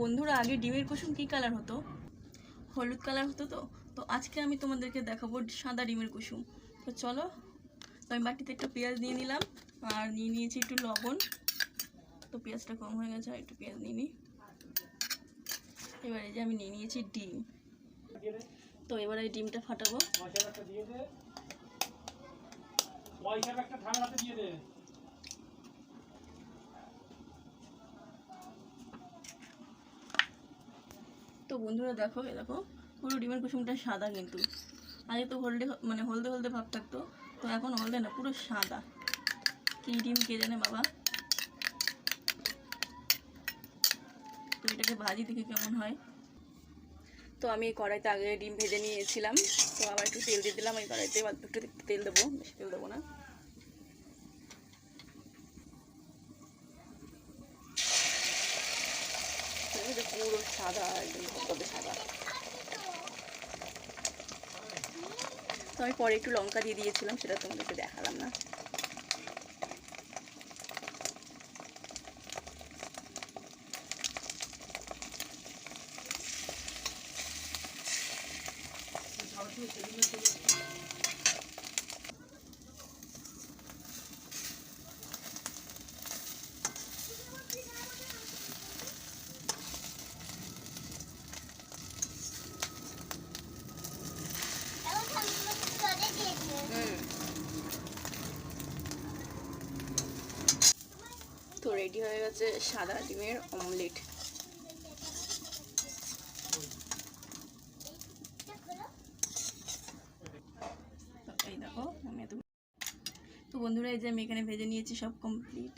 বন্ধুরা, আগে ডিমের কুসুম কী কালার হতো? হলুদ কালার হতো তো? তো আজকে আমি তোমাদেরকে দেখাবো সাদা ডিমের কুসুম। তো চলো, তো আমি বাটিতে একটু পেঁয়াজ নিয়ে নিলাম, আর নিয়ে নিয়েছি একটু লবণ। তো পেঁয়াজটা কম হয়ে গেছে, আর একটু পেঁয়াজ নিয়ে নিই এবারে যে আমি নিয়ে নিয়েছি ডিম। তো এবারে এই ডিমটা ফাটাবো। পয়সার একটা দিয়ে দে। পয়সার একটা ঠান্ডা হাতে দিয়ে দে। বন্ধুরা দেখো, এ দেখো, পুরো ডিমের কুসুমটা সাদা কিন্তু। আগে তো হলদে মানে হলদে হলদে ভাব থাকতো, তো এখন হলদে না, পুরো সাদা। কী ডিম, কে জানে বাবা। তো এটাকে ভাজি দেখে কেমন হয়। তো আমি কড়াইতে আগে ডিম ভেজে নিয়েছিলাম, তো আবার একটু তেল দিয়ে দিলাম, এই কড়াইতে একটু তেল দেবো, বেশি তেল দেবো না এই যে পুরো সাদা, একদম ধবধবে সাদা। তো আমি পরে একটু লঙ্কা দিয়ে দিয়েছিলাম, সেটা তোমাদেরকে দেখালাম না। রেডি হয়ে গেছে সাদা ডিমের অমলেট। এই দেখো, আমি তো বন্ধুরা, এই যে আমি এখানে ভেজে নিয়েছি সব কমপ্লিট